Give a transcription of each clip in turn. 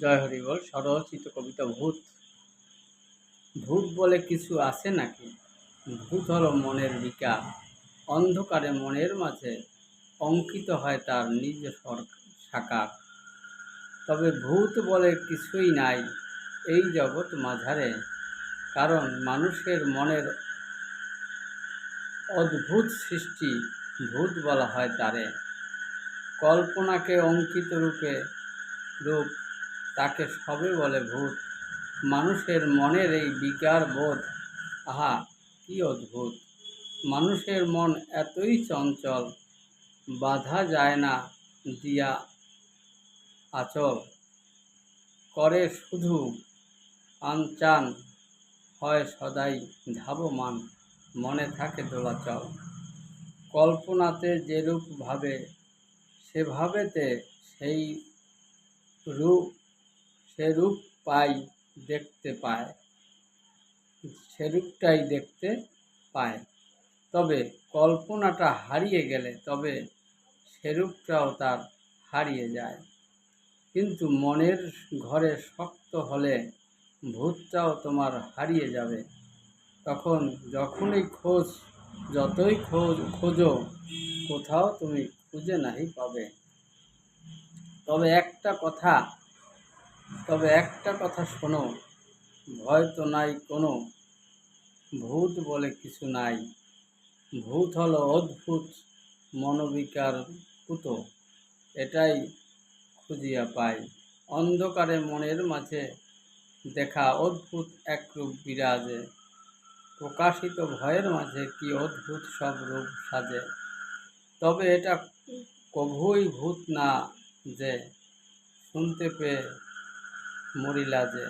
জয় হরিবল স্বরচিত কবিতা ভূত। ভূত বলে কিছু আছে নাকি? ভূত হলো মনের বিকা অন্ধকারে মনের মাঝে অঙ্কিত হয় তার নিজ সাকার। তবে ভূত বলে কিছুই নাই এই জগৎ মাঝারে। কারণ মানুষের মনের অদ্ভুত সৃষ্টি ভূত বলা হয় তারে। কল্পনাকে অঙ্কিত রূপে রূপ তাকে সবে বলে ভূত। মানুষের মনের এই বিকার বোধ, আহা, কি অদ্ভুত। মানুষের মন এতই চঞ্চল, বাধা যায় না দিয়া আচল। করে শুধু আনচান হয় সদাই ধাবমান, মনে থাকে দোলাচল। কল্পনাতে যেরূপ ভাবে, সেভাবেতে সেই রূপ সে রূপ পাই দেখতে পায়। সেরূপটাই দেখতে পায়। তবে কল্পনাটা হারিয়ে গেলে তবে সেরূপটাও তার হারিয়ে যায়। কিন্তু মনের ঘরে শক্ত হলে ভূতটাও তোমার হারিয়ে যাবে। তখন যখনই খোঁজ, যতই খোঁজ, খোঁজো, কোথাও তুমি খুঁজে নাহি পাবে। তবে একটা কথা তবে একটা কথা শোনো, ভয় তো নাই কোনো। ভূত বলে কিছু নাই। ভূত হলো অদ্ভুত মনোবিকার পুত, এটাই খুঁজিয়া পাই অন্ধকারে মনের মাঝে দেখা অদ্ভুত এক রূপ বিরাজে, প্রকাশিত ভয়ের মাঝে কি অদ্ভুত সব রূপ সাজে। তবে এটা কভুই ভূত না যে শুনতে পেয়ে মরিলা যে।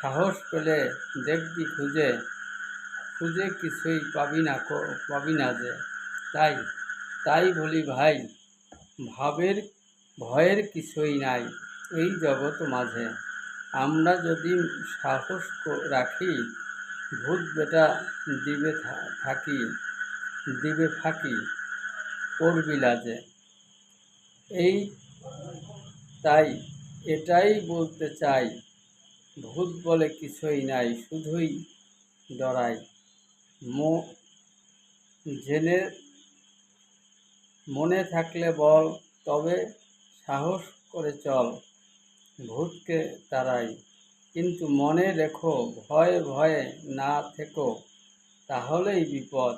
সাহস পেলে দেখবি খুঁজে খুঁজে কিছুই পাবি না পাবি না যে। তাই তাই বলি ভাই, ভাবের, ভয়ের কিছুই নাই এই জগৎ মাঝে। আমরা যদি সাহস রাখি, ভূত বেটা দিবে থাকি, দিবে ফাঁকি, করবি লাজে এই তাই এটাই বলতে চাই, ভূত বলে কিছুই নাই, শুধুই ডরাই। মো, জেনে, মনে থাকলে বল, তবে সাহস করে চল। ভূতকে তারাই কিন্তু মনে রেখো, ভয়ে ভয়ে না থেকো, তাহলেই বিপদ।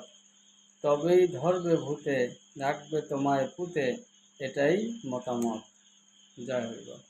তবেই ধরবে ভূতে রাখবে তোমায় পুঁতে, এটাই মতামত। জয় হরিবল।